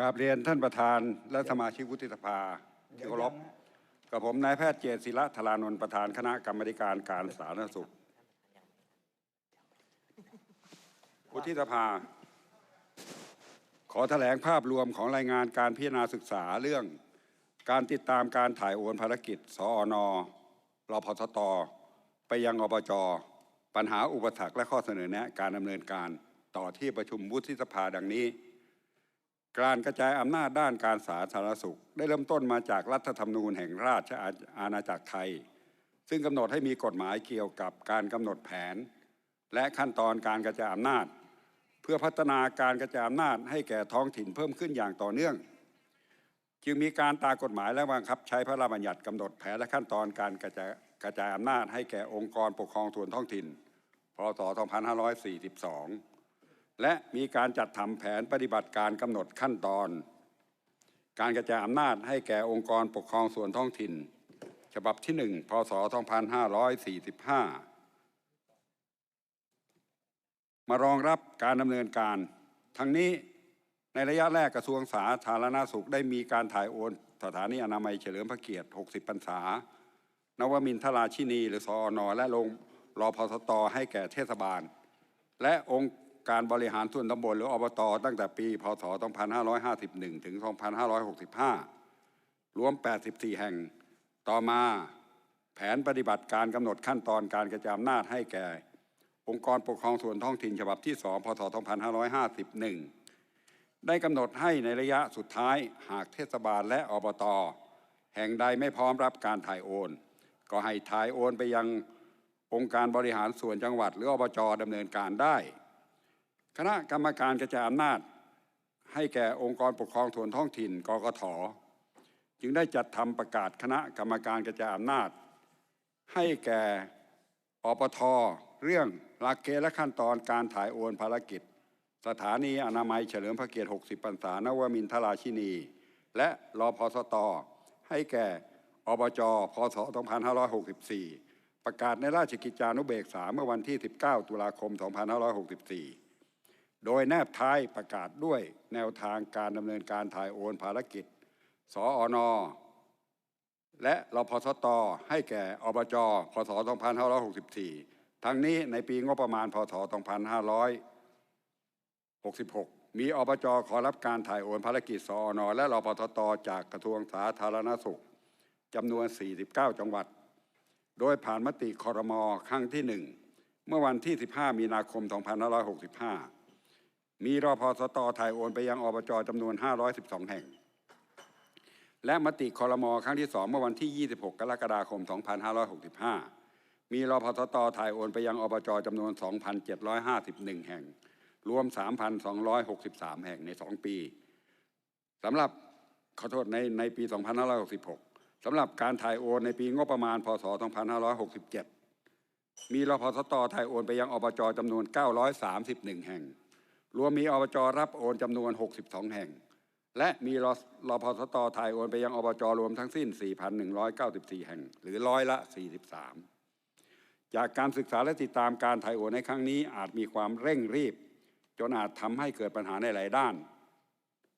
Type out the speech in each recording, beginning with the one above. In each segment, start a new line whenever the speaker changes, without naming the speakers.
กราบเรียนท่านประธานและสมาชิกวุฒิสภาที่เคารพกับผมนายแพทย์เจตศิระธารานนท์ประธานคณะกรรมการการสาธารณสุขวุฒิสภา ขอแถลงภาพรวมของรายงานการพิจารณาศึกษาเรื่อง การติดตามการถ่ายโอนภารกิจ สอนรพสตไปยังอบจ ปัญหาอุปสรรคและข้อเสนอแนะการดำเนินการต่อที่ประชุมวุฒิสภาดังนี้ การกระจายอำนาจด้านการสาธารณสุข ได้เริ่มต้นมาจากรัฐธรรมนูญแห่งราชอาณาจักรไทย ซึ่งกำหนดให้มีกฎหมายเกี่ยวกับการกำหนดแผน และขั้นตอนการกระจายอำนาจ เพื่อพัฒนาการกระจายอำนาจให้แก่ท้องถิ่นเพิ่มขึ้นอย่างต่อเนื่อง จึงมีการตากฎหมายและบังคับใช้พระราชบัญญัติกำหนดแผนและขั้นตอนการกระจายกระจายอำนาจให้แก่องค์กรปกครองส่วนท้องถิ่นพศ2542 และมีการจัดทำแผนปฏิบัติการกำหนดขั้นตอน การกระจายอำนาจให้แก่องค์กรปกครองส่วนท้องถิ่น ฉบับที่ 1 พศ 2545 มารองรับการดำเนินการ ทั้งนี้ในระยะแรกกระทรวงสาธารณาสุขได้มีการถ่ายโอนสถานีอนามัยเฉลิมพระเกียรติ 60 พรรษา นวมินทราชินี หรือสอนอและโรงรอพสตให้แก่เทศบาล และองค์ การบริหารส่วนตำบลหรืออบตตั้งแต่ปี พศ 2551 ถึง 2565 รวม 84 แห่ง ต่อมาแผนปฏิบัติการกำหนดขั้นตอนการกระจายอำนาจให้แก่ องค์กรปกครองส่วนท้องถิ่นฉบับที่ 2 พศ 2551 ได้กำหนดให้ในระยะสุดท้ายหากเทศบาลและอบต แห่งใดไม่พร้อมรับการถ่ายโอน ก็ให้ถ่ายโอนไปยังองค์การบริหารส่วนจังหวัดหรืออบจดำเนินการได้ คณะกรรมการกระจายอำนาจ ให้แก่องค์กรปกครองส่วนท้องถิ่นกกถจึงได้จัดทำประกาศคณะกรรมการกระจายอำนาจ ให้แก่อปทเรื่องหลักเกณฑ์และขั้นตอนการถ่ายโอนภารกิจ สถานีอนามัยเฉลิมพระเกียรติ 60 พรรษานวมินทราชินี และรอพสต ให้แก่อบจพศ 2564 ประกาศในราชกิจจานุเบกษาเมื่อวันที่ 19 ตุลาคม 2564 โดยแนบท้ายประกาศด้วยแนวทางการดำเนินการถ่ายโอนภารกิจ สอนและรพสตให้แก่อบจพศ 2564 ทั้งนี้ในปีงบประมาณพศ 2566 มีอบจขอรับการถ่ายโอนภารกิจสอนและรพสตจากกระทรวงสาธารณสุขจำนวน 49 จังหวัด โดยผ่านมติคอรมอครั้งที่หนึ่งเมื่อวันที่ 15 มีนาคม 2565 มีรอพสตถ่ายโอนไปยังอบจจำนวน 512 แห่ง และมติคอรมอครั้งที่ 2 เมื่อวันที่ 26 กรกฎาคม 2565 มีรอพสตถ่ายโอนไปยังอบจจำนวน 2,751 แห่ง รวม 3,263 แห่งใน 2 ปีสำหรับขอโทษในในปี 2566 สำหรับการถ่ายโอนในปีงบประมาณ พศ 2567 มีรพสตถ่ายโอนไปยังอบจจำนวน 931 แห่ง รวมมีอบจรับโอนจำนวน 62 แห่ง และมีรรพสตถ่ายโอนไปยังอบจรวมทั้งสิ้น 4,194 แห่ง หรือร้อยละ 43 จากการศึกษาและติดตามการถ่ายโอนในครั้งนี้อาจมีความเร่งรีบ จนอาจทำให้เกิดปัญหาในหลายด้าน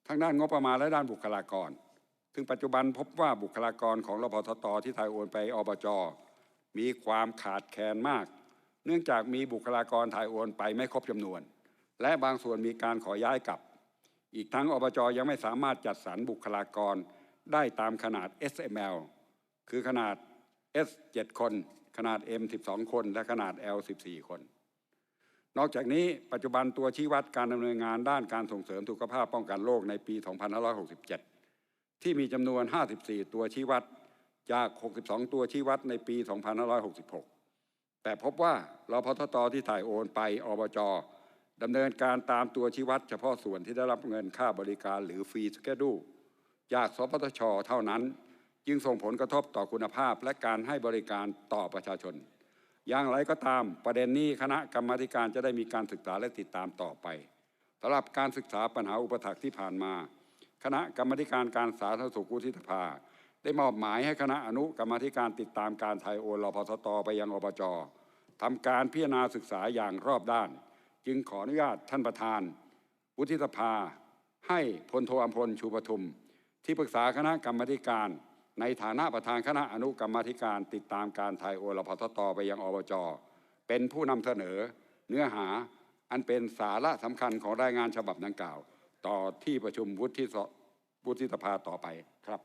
ทั้งด้านงบประมาณและด้านบุคลากรซึ่งปัจจุบันพบว่าบุคลากรของรพสตที่ถ่ายโอนไปอบจ มีความขาดแคลนมาก เนื่องจากมีบุคลากรถ่ายโอนไปไม่ครบจำนวน และบางส่วนมีการขอย้ายกลับ อีกทั้งอบจยังไม่สามารถจัดสรรบุคลากรได้ตามขนาด SML คือขนาด S 7คน ขนาด M 12 คน และขนาด L 14 คน นอกจากนี้ปัจจุบันตัวชี้วัดการดำเนินงานด้านการส่งเสริมสุขภาพป้องกันโรคในปี 2567 ที่มีจำนวน 54 ตัวชี้วัดจาก 62 ตัวชี้วัดในปี 2566 แต่พบว่ารพทตที่ถ่ายโอนไปอบจ ดำเนินการตามตัวชี้วัดเฉพาะส่วนที่ได้รับเงินค่าบริการหรือฟรีสเกดูจากสปทชเท่านั้น จึงส่งผลกระทบต่อคุณภาพและการให้บริการต่อประชาชน อย่างไรก็ตามประเด็นนี้คณะกรรมาการจะได้มีการศึกษาและติดตามต่อไปสำหรับการศึกษาปัญหาอุปสรรคที่ผ่านมา คณะกรรมาการการสาธารณสุขวุฒิสภา ได้มอบหมายให้คณะอนุกรรมาการติดตามการไทยโอนรพสตไปยังอบจทำการพิจารณาศึกษาอย่างรอบด้าน จึงขออนุญาตท่านประธาน วุฒิสภา ให้พลโทอัมพลชูปทุม ที่ปรึกษาคณะกรรมการ ในฐานะประธานคณะอนุกรรมธิการติดตามการถ่ายโอนรพทตไปยังอบจเป็นผู้นำเสนอ เนื้อหาอันเป็นสาระสำคัญของรายงานฉบับดังกล่าว ต่อที่ประชุมวุฒิวุฒิสภาต่อไปครับ